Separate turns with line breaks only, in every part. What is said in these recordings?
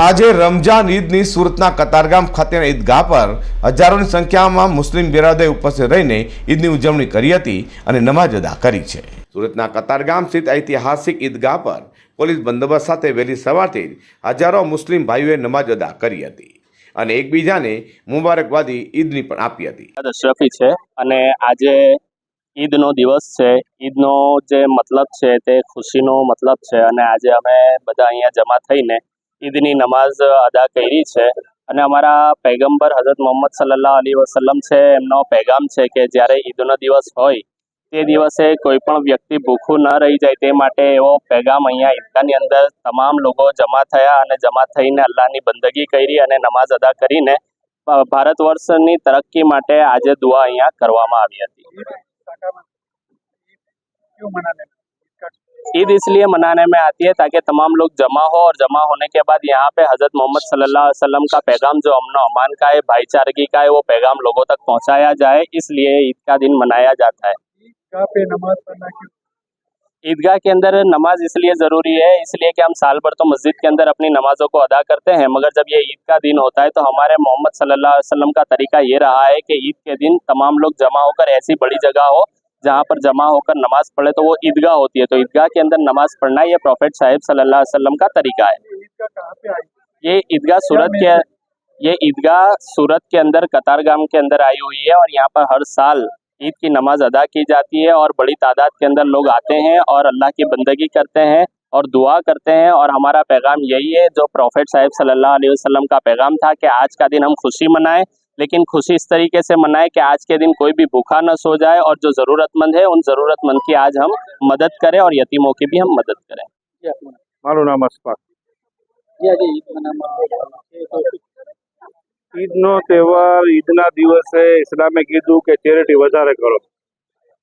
આજે રમજાન ઈદની સુરતના કતારગામ ખાતેના ઈદગાહ પર હજારોની સંખ્યામાં મુસ્લિમ બિરાદરે ઉપસ્થિત રહીને ઈદની ઉજવણી કરી હતી અને નમાજ અદા કરી છે. સુરતના કતારગામ સ્થિત ઐતિહાસિક ઈદગાહ પર પોલીસ બંદોબસ્ત સાથે વહેલી સવારથી જ હજારો મુસ્લિમ ભાઈઓએ નમાજ અદા કરી હતી અને એકબીજાને મુબારકવાદી ઈદની પણ આપી હતી.
શફી છે અને આજે ઈદનો દિવસ છે. ઈદનો જે મતલબ છે તે ખુશીનો મતલબ છે અને આજે અમે બધા અહીંયા જમા થઈને ઈદની નમાઝ અદા કરી છે. અને અમારા પૈગંબર હઝરત મોહમ્મદ સલ્લાહ અલી વસલ્લમ છે, એમનો પેગામ છે કે જ્યારે ઈદનો દિવસ હોય, તે દિવસે કોઈ પણ વ્યક્તિ ભૂખું ન રહી જાય તે માટે એવો પેગામ અહીંયા ઈદગાની અંદર તમામ લોકો જમા થયા અને જમા થઈને અલ્લાહની બંદગી કરી અને નમાઝ અદા કરીને ભારત વર્ષની તરક્કી માટે આજે દુઆ અહીંયા કરવામાં આવી હતી. ईद इसलिए मनाने में आती है ताकि तमाम लोग जमा हो और जमा होने के बाद यहाँ पे हज़रत मोहम्मद सल्लल्लाहु अलैहि वसल्लम का पैगाम जो अमन अमान का है भाईचारगी का है वो पैगाम लोगों तक पहुँचाया जाए इसलिए ईद का दिन मनाया जाता है।
ईदगाह पे नमाज़ पढ़ना क्यों?
ईदगाह के अंदर नमाज़ इसलिए ज़रूरी है इसलिए कि हम साल भर तो मस्जिद के अंदर अपनी नमाजों को अदा करते हैं मगर जब ये ईद का दिन होता है तो हमारे मोहम्मद सल्लल्लाहु अलैहि वसल्लम का तरीका ये रहा है कि ईद के दिन तमाम लोग जमा होकर ऐसी बड़ी जगह हो जहाँ पर जमा होकर नमाज़ पढ़े तो वो ईदगाह होती है। तो ईदगाह के अंदर नमाज़ पढ़ना ये प्रॉफिट साहिब सल्लल्लाहु अलैहि वसल्लम का तरीका है।
ये ईदगाह
सूरत के ये ईदगाह सूरत के अंदर कतारगाम के अंदर आई हुई है और यहाँ पर हर साल ईद की नमाज़ अदा की जाती है और बड़ी तादाद के अंदर लोग आते हैं और अल्लाह की बंदगी करते हैं और दुआ करते हैं और हमारा पैगाम यही है जो प्रॉफिट साहिब सल्लल्लाहु अलैहि वसल्लम का पैगाम था कि आज का दिन हम खुशी मनाएँ लेकिन खुशी इस तरीके से मनाए कि आज के दिन कोई भी भूखा न सो जाए और जो जरूरतमंद है उन जरूरतमंद की आज हम मदद करें और यतीमों की भी हम मदद करें।
ईद
नो त्यौहार ईद न दिवस इस्लामे कीधु के चेरिटी वारे करो।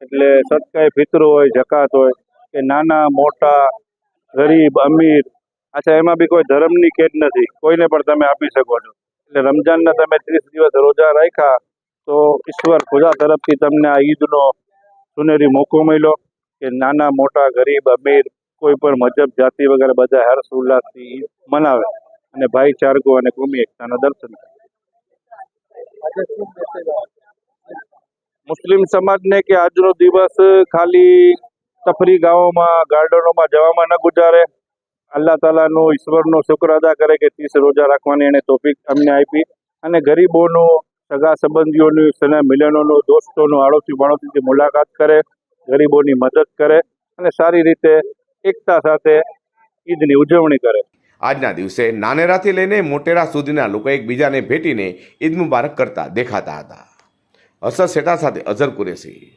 एट्ले सदका फितर हो जकात हो नाना मोटा गरीब अमीर अच्छा एम भी कोई धर्मनी केट नहीं कोई ने पर तब आप सको એટલે રમજાનના તમે ત્રીસ દિવસ રોજા રાખ્યા તો ઈશ્વર ખુદા તરફથી તમને આ ઈદનો સુનેરી મોકો મળ્યો કે નાના, મોટા, ગરીબ, અમીર, કોઈ પણ મજબ જાતિ વગેરે બધા હર્ષ ઉલ્લાસથી મનાવે અને ભાઈચારકો અને કોમી એકતાના દર્શન કરે. મુસ્લિમ સમાજને કે આજનો દિવસ ખાલી તફરી ગામોમાં, ગાર્ડનોમાં જવામાં ન ગુજારે. અલ્લાહ તાલાનો ઈશ્વરનો શુક્ર અદા કરે કે ત્રીસ રોજા રાખવાની એણે તોફીક અમને આપી. અને ગરીબોનું, સગા સંબંધીઓનું, સના મિલનોનું, દોસ્તોનું, આડોશી બાળોશીથી મુલાકાત કરે, ગરીબોની મદદ કરે અને સારી રીતે એકતા સાથે ઈદની ઉજવણી કરે.
આજના દિવસે નાનેરાથી લઈને મોટેરા સુધીના લોકો એકબીજાને ભેટીને ઈદ મુબારક કરતા દેખાતા હતા. અસર શેઠા સાથે અઝર કુરેશી.